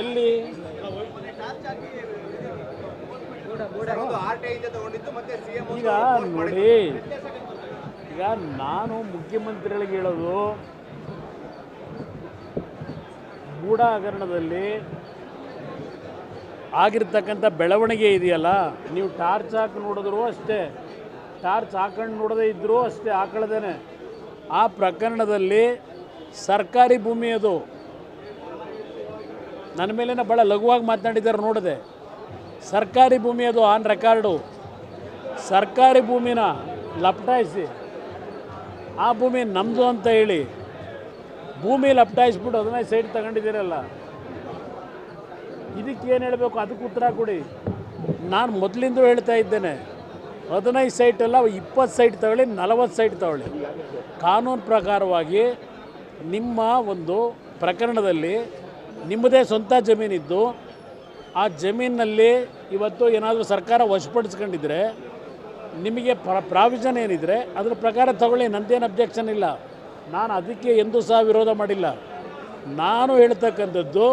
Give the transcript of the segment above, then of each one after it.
ಎಲ್ಲಿ? ಈಗ ನೋಡಿ, ಈಗ ನಾನು ಮುಖ್ಯಮಂತ್ರಿಗಳಿಗೆ ಹೇಳೋದು ಗೂಢ ಹಗರಣದಲ್ಲಿ ಆಗಿರ್ತಕ್ಕಂಥ ಬೆಳವಣಿಗೆ ಇದೆಯಲ್ಲ, ನೀವು ಟಾರ್ಚ್ ಹಾಕಿ ನೋಡಿದ್ರು ಅಷ್ಟೇ, ಟಾರ್ಚ್ ಹಾಕೊಂಡು ನೋಡದೇ ಇದ್ದರೂ ಅಷ್ಟೇ ಹಾಕೊಳ್ಳದೇನೆ ಆ ಪ್ರಕರಣದಲ್ಲಿ ಸರ್ಕಾರಿ ಭೂಮಿ ಅದು. ನನ್ನ ಮೇಲೇನ ಭಾಳ ಲಘುವಾಗಿ ಮಾತನಾಡಿದ್ದಾರೆ ನೋಡಿದೆ. ಸರ್ಕಾರಿ ಭೂಮಿ ಅದು ಆನ್ ರೆಕಾರ್ಡು ಸರ್ಕಾರಿ ಭೂಮಿನ ಲಪಟಾಯಿಸಿ. ಆ ಭೂಮಿ ನಮ್ಮದು ಅಂತ ಹೇಳಿ ಭೂಮಿ ಲಪಟಾಯಿಸ್ಬಿಟ್ಟು ಅದನ್ನೇ ಸೈಡ್ ತಗೊಂಡಿದ್ದೀರಲ್ಲ. ಇದಕ್ಕೆ ಏನು ಹೇಳಬೇಕು? ಅದಕ್ಕೆ ಉತ್ತರ ಕೊಡಿ. ನಾನು ಮೊದಲಿಂದ ಹೇಳ್ತಾ ಇದ್ದೇನೆ. ಹದಿನೈದು ಸೈಟ್ ಅಲ್ಲ, ಇಪ್ಪತ್ತು ಸೈಟ್ ತಗೊಳ್ಳಿ, ನಲವತ್ತು ಸೈಟ್ ತಗೊಳ್ಳಿ. ಕಾನೂನು ಪ್ರಕಾರವಾಗಿ ನಿಮ್ಮ ಒಂದು ಪ್ರಕರಣದಲ್ಲಿ ನಿಮ್ಮದೇ ಸ್ವಂತ ಜಮೀನಿದ್ದು, ಆ ಜಮೀನಲ್ಲಿ ಇವತ್ತು ಏನಾದರೂ ಸರ್ಕಾರ ವಶಪಡಿಸ್ಕೊಂಡಿದ್ರೆ, ನಿಮಗೆ ಪ್ರ, ಪ್ರಾವಿಷನ್ ಏನಿದ್ರೆ ಅದ್ರ ಪ್ರಕಾರ ತಗೊಳ್ಳಿ, ನಂದೇನು ಅಬ್ಜೆಕ್ಷನ್ ಇಲ್ಲ. ನಾನು ಅದಕ್ಕೆ ಎಂದೂ ಸಹ ವಿರೋಧ ಮಾಡಿಲ್ಲ. ನಾನು ಹೇಳ್ತಕ್ಕಂಥದ್ದು,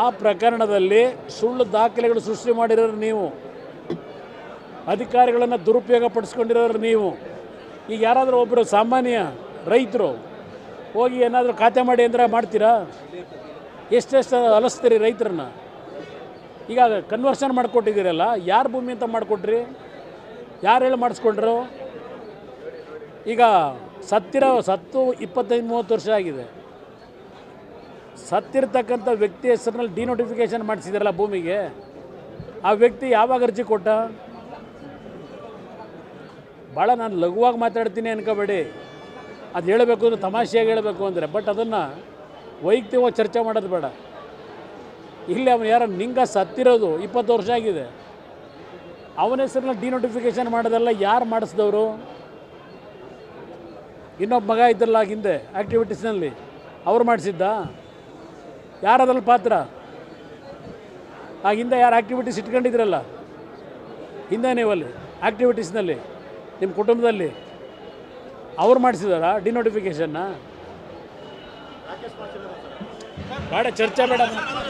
ಆ ಪ್ರಕರಣದಲ್ಲಿ ಸುಳ್ಳು ದಾಖಲೆಗಳು ಸೃಷ್ಟಿ ಮಾಡಿರೋರು ನೀವು. ಅಧಿಕಾರಿಗಳನ್ನು ದುರುಪಯೋಗ ಪಡಿಸ್ಕೊಂಡಿರೋರು ನೀವು. ಈಗ ಯಾರಾದರೂ ಒಬ್ಬರು ಸಾಮಾನ್ಯ ರೈತರು ಹೋಗಿ ಏನಾದರೂ ಖಾತೆ ಮಾಡಿ ಅಂದರೆ ಮಾಡ್ತೀರಾ? ಎಷ್ಟೆಷ್ಟು ಅಲಸ್ತೀರಿ ರೈತರನ್ನ? ಈಗ ಕನ್ವರ್ಷನ್ ಮಾಡಿಕೊಟ್ಟಿದ್ದೀರಲ್ಲ, ಯಾರು ಭೂಮಿ ಅಂತ ಮಾಡಿಕೊಟ್ರಿ? ಯಾರು ಹೇಳಿ ಮಾಡಿಸ್ಕೊಂಡ್ರು? ಈಗ ಸತ್ತಿರೋ ಸತ್ತು ಇಪ್ಪತ್ತೈದು, ಮೂವತ್ತು ವರ್ಷ ಆಗಿದೆ. ಸತ್ತಿರ್ತಕ್ಕಂಥ ವ್ಯಕ್ತಿ ಹೆಸರಿನಲ್ಲಿ ಡಿನೋಟಿಫಿಕೇಷನ್ ಮಾಡಿಸಿದಾರಲ್ಲ ಭೂಮಿಗೆ, ಆ ವ್ಯಕ್ತಿ ಯಾವಾಗ ಅರ್ಜಿ ಕೊಟ್ಟ? ಭಾಳ ನಾನು ಲಘುವಾಗಿ ಮಾತಾಡ್ತೀನಿ ಅನ್ಕೋಬೇಡಿ. ಅದು ಹೇಳಬೇಕು ಅಂದರೆ ತಮಾಷೆಯಾಗಿ ಹೇಳಬೇಕು ಅಂದರೆ ಬಟ್ ಅದನ್ನು ವೈಯಕ್ತಿಕವಾಗಿ ಚರ್ಚೆ ಮಾಡೋದು ಬೇಡ. ಇಲ್ಲಿ ಅವನು ಯಾರೋ ನಿಂಗ ಸತ್ತಿರೋದು ಇಪ್ಪತ್ತು ವರ್ಷ ಆಗಿದೆ. ಅವನ ಹೆಸರನ್ನ ಡಿನೋಟಿಫಿಕೇಶನ್ ಮಾಡೋದೆಲ್ಲ ಯಾರು ಮಾಡಿಸಿದವರು? ಇನ್ನೊಬ್ಬ ಮಗ ಇದ್ದಲ್ಲ ಹಿಂದೆ ಆ್ಯಕ್ಟಿವಿಟೀಸ್ನಲ್ಲಿ ಅವ್ರು ಮಾಡಿಸಿದ್ದ? ಯಾರದ್ರಲ್ಲಿ ಪಾತ್ರ? ಆ ಹಿಂದೆ ಯಾರು ಆ್ಯಕ್ಟಿವಿಟೀಸ್ ಇಟ್ಕೊಂಡಿದ್ರಲ್ಲ? ಹಿಂದೆ ನೀವಲ್ಲಿ ಆ್ಯಕ್ಟಿವಿಟೀಸ್ನಲ್ಲಿ ನಿಮ್ಮ ಕುಟುಂಬದಲ್ಲಿ, ಅವ್ರು ಮಾಡಿಸಿದಾರಾ ಡಿನೋಟಿಫಿಕೇಶನ್ನ ಬೇಡ ಚರ್ಚೆ ಬೇಡ.